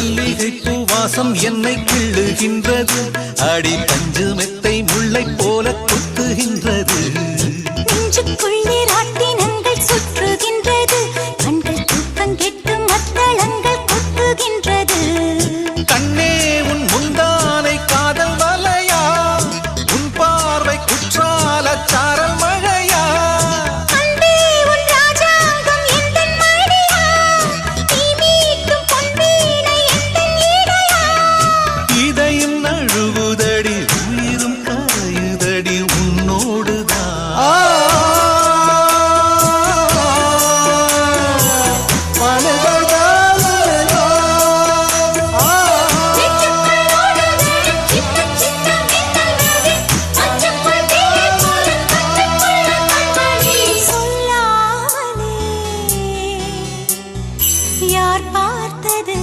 மல்லிகை பூவாசம் என்னை கிள்ளுகின்றது. அடி பஞ்சு மெத்தை முல்லை போல குத்துகின்றது சுற்றுகின்றது. கண்கள் தூக்கம் கெட்டு மத்தளங்கள் குத்துகின்றது யார் பார்த்தது?